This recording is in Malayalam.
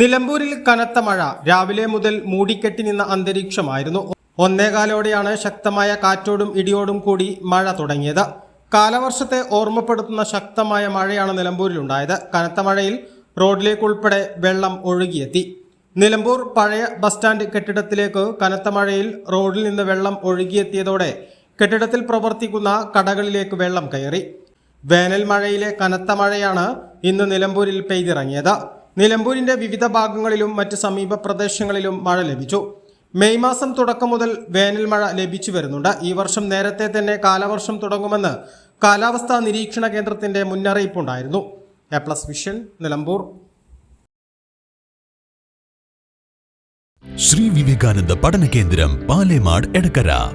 നിലമ്പൂരിൽ കനത്ത മഴ. രാവിലെ മുതൽ മൂടിക്കെട്ടി നിന്ന അന്തരീക്ഷമായിരുന്നു. ഒന്നേകാലോടെയാണ് ശക്തമായ കാറ്റോടും ഇടിയോടും കൂടി മഴ തുടങ്ങിയത്. കാലവർഷത്തെ ഓർമ്മപ്പെടുത്തുന്ന ശക്തമായ മഴയാണ് നിലമ്പൂരിലുണ്ടായത്. കനത്ത മഴയിൽ റോഡിലേക്കുൾപ്പെടെ വെള്ളം ഒഴുകിയെത്തി. നിലമ്പൂർ പഴയ ബസ് സ്റ്റാൻഡ് കെട്ടിടത്തിലേക്ക് കനത്ത മഴയിൽ റോഡിൽ നിന്ന് വെള്ളം ഒഴുകിയെത്തിയതോടെ കെട്ടിടത്തിൽ പ്രവർത്തിക്കുന്ന കടകളിലേക്ക് വെള്ളം കയറി. വേനൽ മഴയിലെ കനത്ത മഴയാണ് ഇന്ന് നിലമ്പൂരിൽ പെയ്തിറങ്ങിയത്. നിലമ്പൂരിന്റെ വിവിധ ഭാഗങ്ങളിലും മറ്റ് സമീപ പ്രദേശങ്ങളിലും മഴ ലഭിച്ചു. മെയ് മാസം തുടക്കം മുതൽ വേനൽ മഴ ലഭിച്ചു വരുന്നുണ്ട്. ഈ വർഷം നേരത്തെ തന്നെ കാലവർഷം തുടങ്ങുമെന്ന് കാലാവസ്ഥാ നിരീക്ഷണ കേന്ദ്രത്തിന്റെ മുന്നറിയിപ്പുണ്ടായിരുന്നു. A plus vision Nilambur. Sree Vivekananda പഠന കേന്ദ്രം പാലേമാട് എടക്കര.